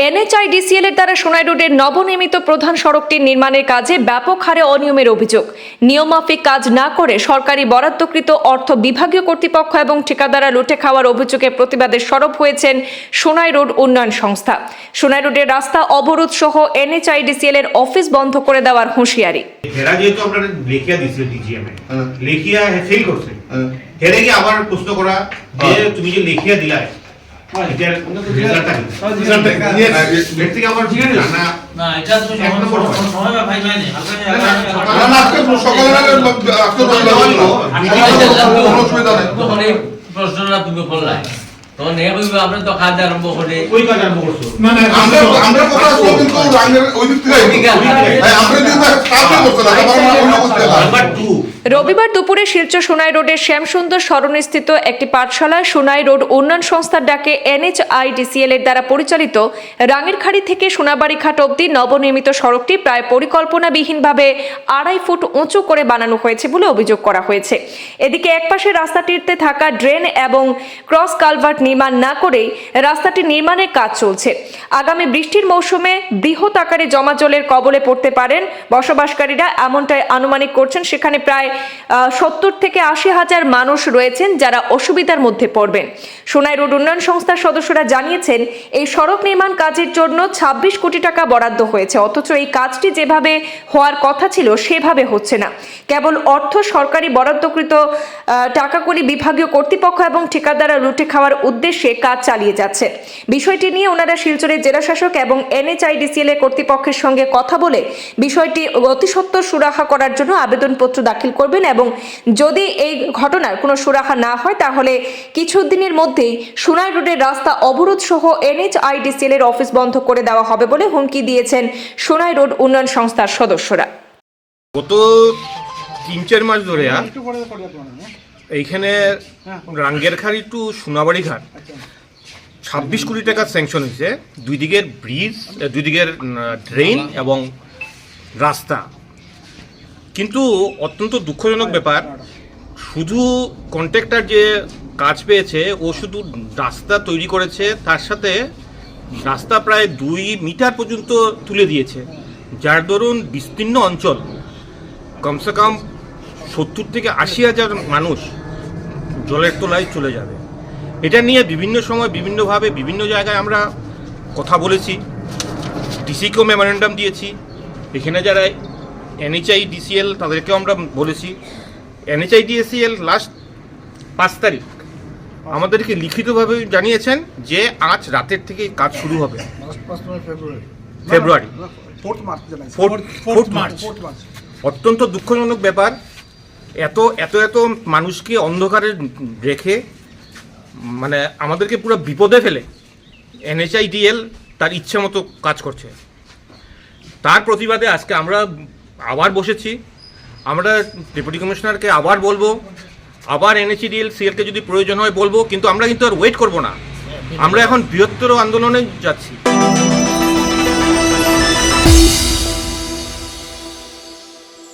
NHIDCL এর দ্বারা সোনাই রোডের নবনির্মিত প্রধান সড়কটির নির্মাণের কাজে ব্যাপক হারে অনিয়মের অভিযোগ নিয়মাফিক কাজ না করে সরকারি বরাদ্দকৃত অর্থ বিভাগীয় কর্তৃপক্ষ এবং ঠিকাদাররা লুটে খাওয়ার অভিযোগের প্রতিবাদে সরব হয়েছেন সোনাই রোড উন্নয়ন সংস্থা সোনাই রোডের রাস্তা অবরোধ সহ এনএচআইডিসিএল এর অফিস বন্ধ করে দেওয়ার হুঁশিয়ারি হেরা যেহেতু আমরা লেখিয়া দিছিল ডিজিএম এ হ্যাঁ। লেখিয়া ফেল করছে হ্যাঁ। হেরে কি আবার প্রশ্ন করা যে হ্যাঁ। তুমি যে লেখিয়া দিলাই হ্যাঁ, এটা তো মানে প্রশ্নটা তুমি করলাই তখন এ কইবে কাজ আরম্ভ করে ওই কাজ আরম্ভ করছ আমরা আমরা কথা আসলো কিন্তু রাঙ্গের ওই দিক থেকে ওই দিকে আসলো। হ্যাঁ, আমরা যদি কাজে করতে না আমরা অন্য করতে না নাম্বার টু রবিবার দুপুরে শিলচর সোনাই রোডের শ্যামসুন্দর সরণস্থিত একটি পাঠশালায় সোনাই রোড উন্নয়ন সংস্থার ডাকে এনএচআইডিসিএল এর দ্বারা পরিচালিত রাঙেরখাড়ি থেকে সোনাবাড়িঘাট অবধি নবনির্মিত সড়কটি প্রায় পরিকল্পনাবিহীনভাবে আড়াই ফুট উঁচু করে বানানো হয়েছে বলে অভিযোগ করা হয়েছে। এদিকে একপাশে রাস্তাটিতে থাকা ড্রেন এবং ক্রস কালভার্ট নির্মাণ না করেই রাস্তাটি নির্মাণের কাজ চলছে। আগামী বৃষ্টির মৌসুমে বৃহৎ আকারে জমা জলের কবলে পড়তে পারেন বসবাসকারীরা, এমনটাই আনুমানিক করছেন। সেখানে প্রায় সত্তর থেকে আশি হাজার মানুষ রয়েছেন যারা অসুবিধার মধ্যে পড়বেন। সোনাই রোড উন্নয়ন সংস্থার সদস্যরা জানিয়েছেন, এই সড়ক নির্মাণ কাজের জন্য ২৬ কোটি টাকা বরাদ্দ হয়েছে, অথচ এই কাজটি যেভাবে হওয়ার কথা ছিল সেভাবে হচ্ছে না। কেবল অর্থ সরকারি বরাদ্দকৃত টাকাগুলি বিভাগীয় কর্তৃপক্ষ এবং ঠিকাদাররা লুটে খাওয়ার উদ্দেশ্যে কাজ চালিয়ে যাচ্ছে। বিষয়টি নিয়ে ওনারা শিলচরের জেলাশাসক এবং এনএচআইডিসিএল এর কর্তৃপক্ষের সঙ্গে কথা বলে বিষয়টি অতিসত্বর সুরাহা করার জন্য আবেদনপত্র দাখিল করবেন এবং যদি এই ঘটনার কোনো সুরাহা না হয় তাহলে কিছুদিনের মধ্যেই সোনাই রোডের রাস্তা অবরোধ সহ এনএচআইডিসিএল এর অফিস বন্ধ করে দেওয়া হবে বলে হুমকি দিয়েছেন সোনাই রোড উন্নয়ন সংস্থার সদস্যরা। গত তিন চার মাস ধরে আ, এইখানে রাঙ্গেরখাড়ি টু সোনাবাড়ি ঘাট ছাব্বিশ কোটি টাকা স্যাংশন হয়েছে। দুই দিকের ব্রিজ দুই দিকের ড্রেন এবং রাস্তা। কিন্তু অত্যন্ত দুঃখজনক ব্যাপার। শুধু কন্ট্রাক্টর যে কাজ পেয়েছে, ও শুধু রাস্তা তৈরি করেছে, তার সাথে রাস্তা প্রায় দুই মিটার পর্যন্ত তুলে দিয়েছে। যার দরুন বিস্তীর্ণ অঞ্চল, কমসে কম সত্তর থেকে আশি হাজার মানুষ জলের তলায় চলে যাবে। এটা নিয়ে বিভিন্ন সময়, বিভিন্নভাবে, বিভিন্ন জায়গায় আমরা কথা বলেছি। ডিসিকেও মেমোরেন্ডাম দিয়েছি। এখানে যারা এনএচআই ডিসিএল তাদেরকেও আমরা বলেছি। এনএচআই ডিএসিএল লাস্ট পাঁচ তারিখ। আমাদেরকে লিখিতভাবে জানিয়েছেন যে আজ রাতের থেকে কাজ শুরু হবে। ফেব্রুয়ারি। অত্যন্ত দুঃখজনক ব্যাপার। এত এত এত মানুষকে অন্ধকারে রেখে মানে আমাদেরকে পুরো বিপদে ফেলে এনএচআইডিএল তার ইচ্ছে মতো কাজ করছে। তার প্রতিবাদে আজকে আমরা আবার বসেছি। আমরা ডেপুটি কমিশনারকে আবার বলব, আবার এনএসিডিএল সিএলকে যদি প্রয়োজন হয় বলব, কিন্তু আমরা কিন্তু আর ওয়েট করব না। আমরা এখন বৃহত্তর আন্দোলনে যাচ্ছি।